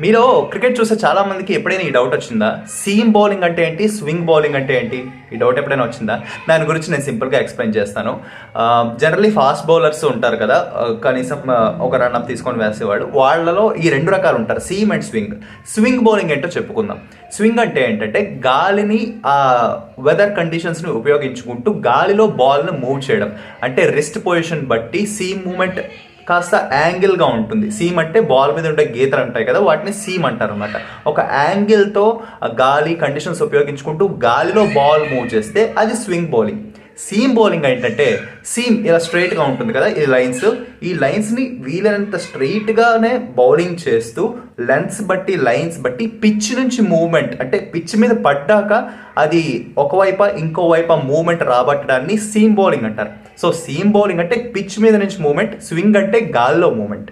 మీరు క్రికెట్ చూసే చాలా మందికి ఎప్పుడైనా ఈ డౌట్ వచ్చిందా? సీమ్ బౌలింగ్ అంటే ఏంటి? స్వింగ్ బౌలింగ్ అంటే ఏంటి? ఈ డౌట్ ఎప్పుడైనా వచ్చిందా? దాని గురించి నేను సింపుల్గా ఎక్స్ప్లెయిన్ చేస్తాను. జనరలీ ఫాస్ట్ బౌలర్స్ ఉంటారు కదా కనీసం ఒక రన్అప్ తీసుకొని వేసేవాడు వాళ్ళలో ఈ రెండు రకాలు ఉంటారు seam and swing swing bowling ఏంటో చెప్పుకుందాం. స్వింగ్ అంటే ఏంటంటే గాలిని ఆ వెదర్ కండిషన్స్ని ఉపయోగించుకుంటూ గాలిలో బాల్ని మూవ్ చేయడం. అంటే రిస్ట్ పొజిషన్ బట్టి సీమ్ మూమెంట్ కాస్త యాంగిల్గా ఉంటుంది. సీమ్ అంటే బాల్ మీద ఉండే గీతలు ఉంటాయి కదా వాటిని సీమ్ అంటారు అనమాట ఒక యాంగిల్తో గాలి కండిషన్స్ ఉపయోగించుకుంటూ గాలిలో బాల్ మూవ్ చేస్తే అది స్వింగ్ బౌలింగ్ సీమ్ బౌలింగ్ ఏంటంటే సీమ్ ఇలా స్ట్రైట్గా ఉంటుంది కదా ఈ లైన్స్ ఈ లైన్స్ని వీలైనంత స్ట్రైట్గానే బౌలింగ్ చేస్తూ లెన్స్ బట్టి లైన్స్ బట్టి పిచ్ నుంచి మూవ్మెంట్ అంటే పిచ్ మీద పడ్డాక అది ఒకవైపు ఇంకో వైపు మూవ్మెంట్ రాబట్టడాన్ని సీమ్ బౌలింగ్ అంటారు. సో సీమ్ బౌలింగ్ అంటే పిచ్ మీద నుంచి మూవ్మెంట్ స్వింగ్ అంటే గాల్లో మూవ్మెంట్